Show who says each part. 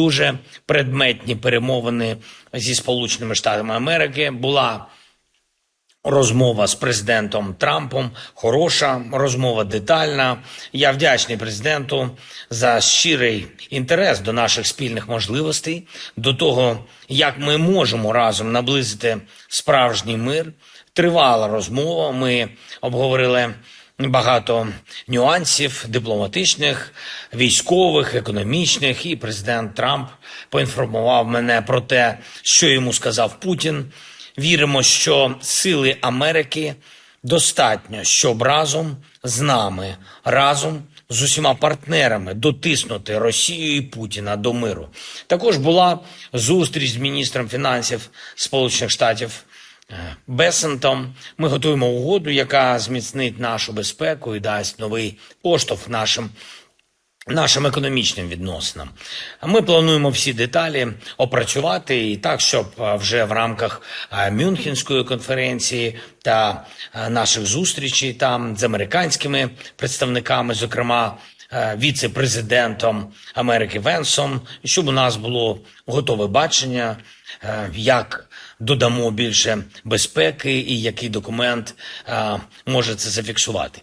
Speaker 1: дуже предметні перемовини зі Сполученими Штатами Америки. Була розмова з президентом Трампом. Хороша розмова, детальна. Я вдячний президенту за щирий інтерес до наших спільних можливостей, до того, як ми можемо разом наблизити справжній мир. Тривала розмова. Ми обговорили багато нюансів дипломатичних, військових, економічних. І президент Трамп поінформував мене про те, що йому сказав Путін. Віримо, що сили Америки достатньо, щоб разом з нами, разом з усіма партнерами дотиснути Росію і Путіна до миру. Також була зустріч з міністром фінансів Сполучених Штатів Бесентом. Ми готуємо угоду, яка зміцнить нашу безпеку і дасть новий поштовх нашим нашим економічним відносинам. Ми плануємо всі деталі опрацювати і так, щоб вже в рамках Мюнхенської конференції та наших зустрічей там з американськими представниками, зокрема віце-президентом Америки Венсом, щоб у нас було готове бачення, е, як додамо більше безпеки і який документ е, може це зафіксувати.